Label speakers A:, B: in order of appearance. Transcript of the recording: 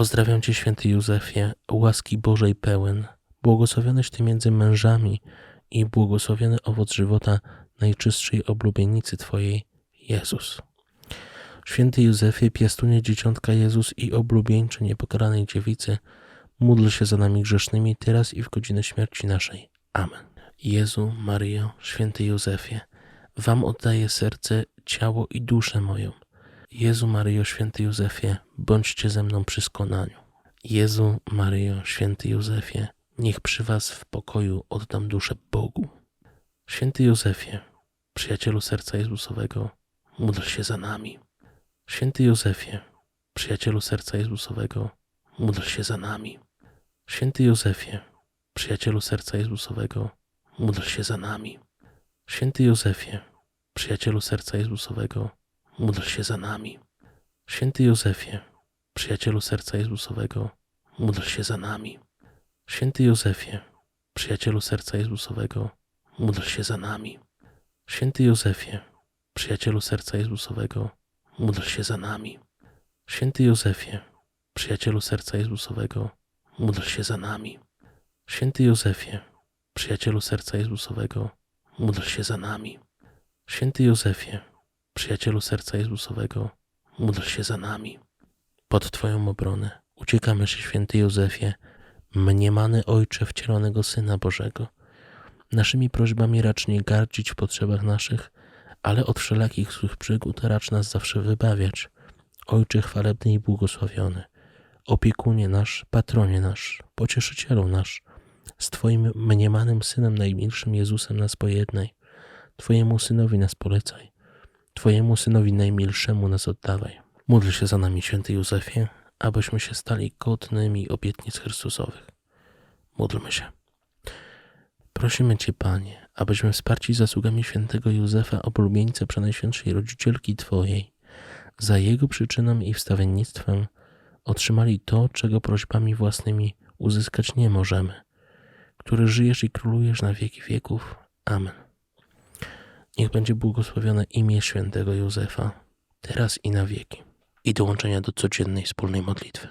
A: Pozdrawiam Cię, święty Józefie, łaski Bożej pełen, błogosławioneś Ty między mężami i błogosławiony owoc żywota najczystszej oblubienicy Twojej, Jezus. Święty Józefie, piastunie dzieciątka Jezus i oblubieńcze niepokaranej dziewicy, módl się za nami grzesznymi teraz i w godzinę śmierci naszej. Amen. Jezu, Maryjo, święty Józefie, Wam oddaję serce, ciało i duszę moją. Jezu, Maryjo, święty Józefie, bądźcie ze mną przy skonaniu. Jezu, Maryjo, święty Józefie, niech przy Was w pokoju oddam duszę Bogu. Święty Józefie, przyjacielu serca Jezusowego, módl się za nami. Święty Józefie, przyjacielu serca Jezusowego, módl się za nami. Święty Józefie, przyjacielu serca Jezusowego, módl się za nami. Święty Józefie, przyjacielu serca Jezusowego, módl się za nami. Święty Józefie, przyjacielu serca Jezusowego, módl się za nami. Święty Józefie, przyjacielu serca Jezusowego, módl się za nami. Święty Józefie, przyjacielu serca Jezusowego, módl się za nami. Święty Józefie, przyjacielu serca Jezusowego, módl się za nami. Święty Józefie, przyjacielu serca Jezusowego, módl się za nami. Święty Józefie, przyjacielu serca Jezusowego, módl się za nami. Pod Twoją obronę uciekamy się, święty Józefie, mniemany Ojcze wcielonego Syna Bożego. Naszymi prośbami racz nie gardzić w potrzebach naszych, ale od wszelakich złych przygód racz nas zawsze wybawiać. Ojcze chwalebny i błogosławiony, opiekunie nasz, patronie nasz, pocieszycielu nasz, z Twoim mniemanym Synem najmilszym Jezusem nas pojednaj, Twojemu Synowi nas polecaj, Twojemu Synowi najmilszemu nas oddawaj. Módl się za nami, święty Józefie, abyśmy się stali godnymi obietnic Chrystusowych. Módlmy się. Prosimy Cię, Panie, abyśmy wsparci zasługami świętego Józefa, oblubieńca przenajświętszej rodzicielki Twojej, za jego przyczyną i wstawiennictwem otrzymali to, czego prośbami własnymi uzyskać nie możemy, który żyjesz i królujesz na wieki wieków. Amen. Niech będzie błogosławione imię świętego Józefa, teraz i na wieki. I dołączenia do codziennej wspólnej modlitwy.